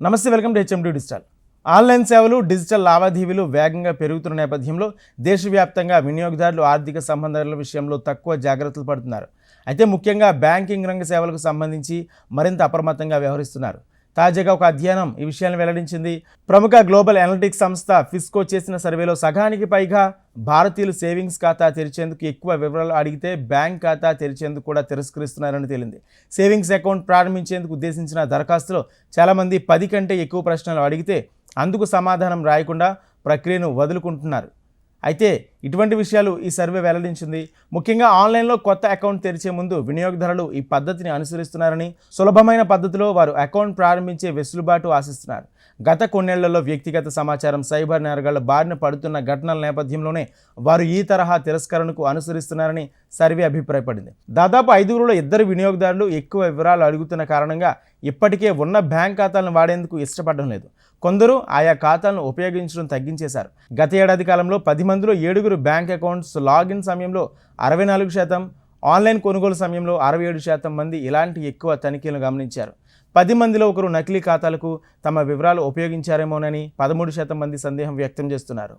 నమస్తే welcome to HMD digital. Online సేవలు digital లావాదేవీలు వేగంగా పెరుగుతున్న నేపథ్యంలో దేశవ్యాప్తంగా వినియోగదారులు ఆర్థిక సంబంధాల విషయంలో తక్కువ జాగ్రత్తలు పడుతున్నారు. అయితే ముఖ్యంగా బ్యాంకింగ్ రంగ సేవలకు సంబంధించి మరింత అప్రమత్తంగా వ్యవహరిస్తున్నారు. తాజాగా ఒక అధ్యయనం ఈ విషయాన్ని వెల్లడించింది. ప్రముఖ గ్లోబల్ అనలిటిక్స్ సంస్థ ఫిస్కో చేసిన సర్వేలో సగానికి పైగా భారతీయులు సేవింగ్స్ ఖాతా తెరిచేందుకు ఎక్కువ వివరాలు అడిగితే బ్యాంక్ ఖాతా తెరిచేందుకు కూడా తిరస్కరిస్తున్నారని తేలింది. సేవింగ్స్ అకౌంట్ ప్రారంభించేందుకు ఉద్దేశించిన దరఖాస్తులో చాలామంది పది కంటే ఎక్కువ ప్రశ్నలు అడిగితే అందుకు సమాధానం రాయకుండా ప్రక్రియను వదులుకుంటున్నారు. అయితే ఇటువంటి విషయాలు ఈ సర్వే వెల్లడించింది. ముఖ్యంగా ఆన్లైన్లో కొత్త అకౌంట్ తెరిచే ముందు వినియోగదారులు ఈ పద్ధతిని అనుసరిస్తున్నారని సులభమైన పద్ధతిలో వారు అకౌంట్ ప్రారంభించే వెసులుబాటు ఆశిస్తున్నారు. గత కొన్నేళ్ళలో వ్యక్తిగత సమాచారం సైబర్ నేరగాళ్ళ బారిన పడుతున్న ఘటనల నేపథ్యంలోనే వారు ఈ తరహా తిరస్కరణకు అనుసరిస్తున్నారని సర్వే అభిప్రాయపడింది. దాదాపు ఐదుగురులో ఇద్దరు వినియోగదారులు ఎక్కువ వివరాలు అడుగుతున్న కారణంగా ఇప్పటికే ఉన్న బ్యాంక్ ఖాతాలను వాడేందుకు ఇష్టపడడం లేదు. కొందరు ఆయా ఖాతాలను ఉపయోగించడం తగ్గించేశారు. గత ఏడాది కాలంలో పది మందిలో ఏడుగురు బ్యాంక్ అకౌంట్స్ లాగిన్ సమయంలో అరవై నాలుగు శాతం ఆన్లైన్ కొనుగోలు సమయంలో అరవై ఏడు శాతం మంది ఇలాంటి ఎక్కువ తనిఖీలను గమనించారు. పది మందిలో ఒకరు నకిలీ ఖాతాలకు తమ వివరాలు ఉపయోగించారేమోనని పదమూడు శాతం మంది సందేహం వ్యక్తం చేస్తున్నారు.